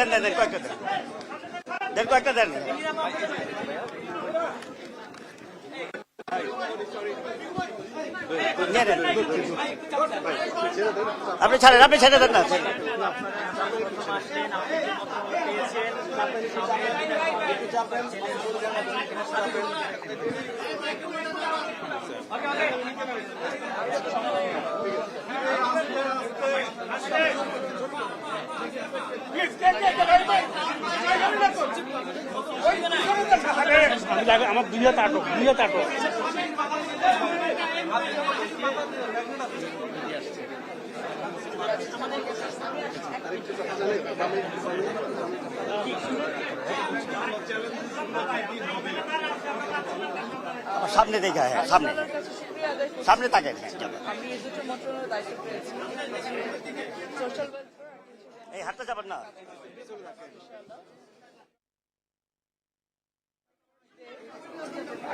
দেন দেন দেন আপনি ছাড়েন আপনি ছেড়ে দেন না আমি আমার দুই হাত আটক দুই হাত আটক সামনে দেখে হ্যাঁ সামনে। সামনে হ্যাঁ আমি যাবেন না।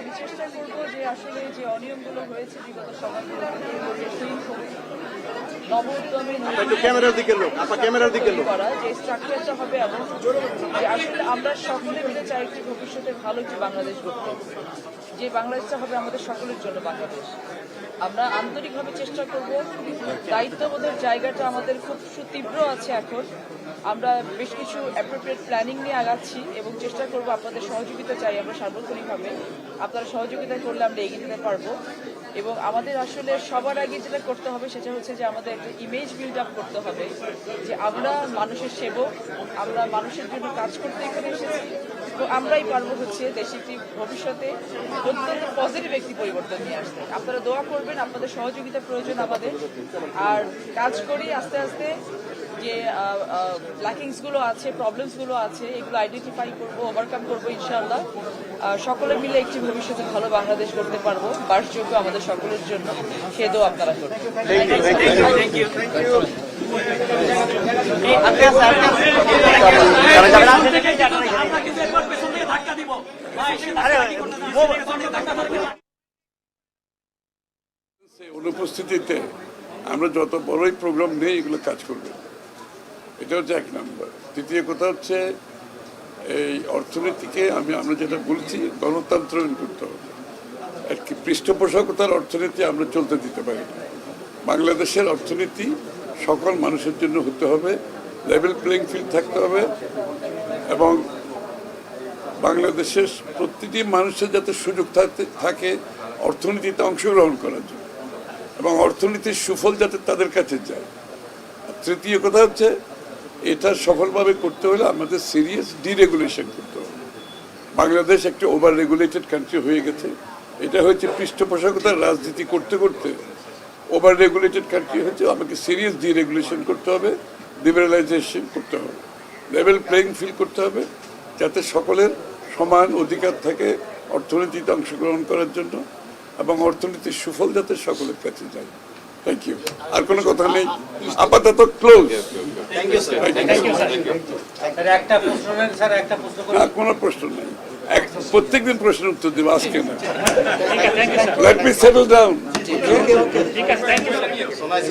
আমি চেষ্টা করব যে আসলে যে অনিয়মগুলো হয়েছে বিগত সময়গুলোতে এগুলোকে clean করে নব উদ্যমে একটু ক্যামেরার দিকে লোক আপনার ক্যামেরার দিকে লোক। করা যে স্ট্রাকচারটা হবে এমন যে আসলে আমরা সকলে মিলে চাই একটি ভবিষ্যতে ভালো একটি বাংলাদেশ গড়তে। যে বাংলাদেশটা হবে আমাদের সকলের জন্য বাংলাদেশ। আমরা আন্তরিকভাবে চেষ্টা করব দায়িত্ববোধের জায়গাটা আমাদের খুব সুতীব্র আছে এখন। আমরা বেশ কিছু অ্যাপ্রোপ্রিয়েট প্ল্যানিং নিয়ে আগাচ্ছি এবং চেষ্টা করব আপনাদের সহযোগিতা চাই আমরা সার্বক্ষণিকভাবে। আপনারা সহযোগিতা করলে আমরা এগিয়ে যেতে পারব। এবং আমাদের আসলে সবার আগে যেটা করতে হবে সেটা হচ্ছে যে আমাদের একটা ইমেজ বিল্ড আপ করতে হবে, যে আমরা মানুষের সেবক, আমরা মানুষের জন্য কাজ করতে এখানে এসেছি। তো আমরাই পারব হচ্ছে দেশে একটি ভবিষ্যতে অত্যন্ত পজিটিভ একটি পরিবর্তন নিয়ে আসতে। আপনারা দোয়া করবেন, আপনাদের সহযোগিতা প্রয়োজন আমাদের। আর কাজ করি আস্তে আস্তে। যে ল্যাকিংসগুলো আছে প্রবলেমসগুলো আছে এগুলো আইডেন্টিফাই করব ওভারকাম করব ইনশাআল্লাহ। সকলে মিলে একটি ভবিষ্যতে ভালো বাংলাদেশ করতে পারব বাসযোগ্য আমাদের সকলের জন্য। খেদও আপনারা করবেন অনুপস্থিতিতে আমরা যত বড়ই প্রোগ্রাম নেই এগুলো কাজ করবে। এটা হচ্ছে এক নম্বর। দ্বিতীয় কথা হচ্ছে, এই অর্থনীতিকে আমি, আমরা যেটা বলছি গণতন্ত্রায়ন করতে হবে। আর কি পৃষ্ঠপোষকতার অর্থনীতি আমরা চলতে দিতে পারি বাংলাদেশের অর্থনীতি সকল মানুষের জন্য হতে হবে লেভেল প্লেইং ফিল্ড থাকতে হবে এবং বাংলাদেশের প্রতিটি মানুষের যাতে সুযোগ থাকে, অর্থনীতিতে অংশগ্রহণ করার জন্য এবং অর্থনীতির সুফল যাতে তাদের কাছে যায়। তৃতীয় কথা হচ্ছে এটা সফলভাবে করতে হলে আমাদের সিরিয়াস ডিরেগুলেশন করতে হবে। বাংলাদেশ একটি ওভার রেগুলেটেড কান্ট্রি হয়ে গেছে। এটা হচ্ছে পৃষ্ঠপোষকতার রাজনীতি করতে করতে ওভার রেগুলেটেড কান্ট্রি হচ্ছে আমাকে সিরিয়াস ডিরেগুলেশন করতে হবে লিবারালাইজেশন করতে হবে লেভেল প্লেইং ফিল করতে হবে, যাতে সকলের সমান অধিকার থাকে অর্থনীতিতে অংশগ্রহণ করার জন্য এবং অর্থনীতির সুফল যাতে সকলের কাছে যায়। থ্যাংক ইউ আর কোনো কথা নেই? আপাতত ক্লোজ স্যার একটা প্রশ্ন স্যার একটা আর কোনো প্রশ্ন নেই। এক- প্রত্যেকদিন প্রশ্নের উত্তর দেবো আজকে না। লেট মি সেটল ডাউন ঠিক আছে থ্যাংক ইউ সময়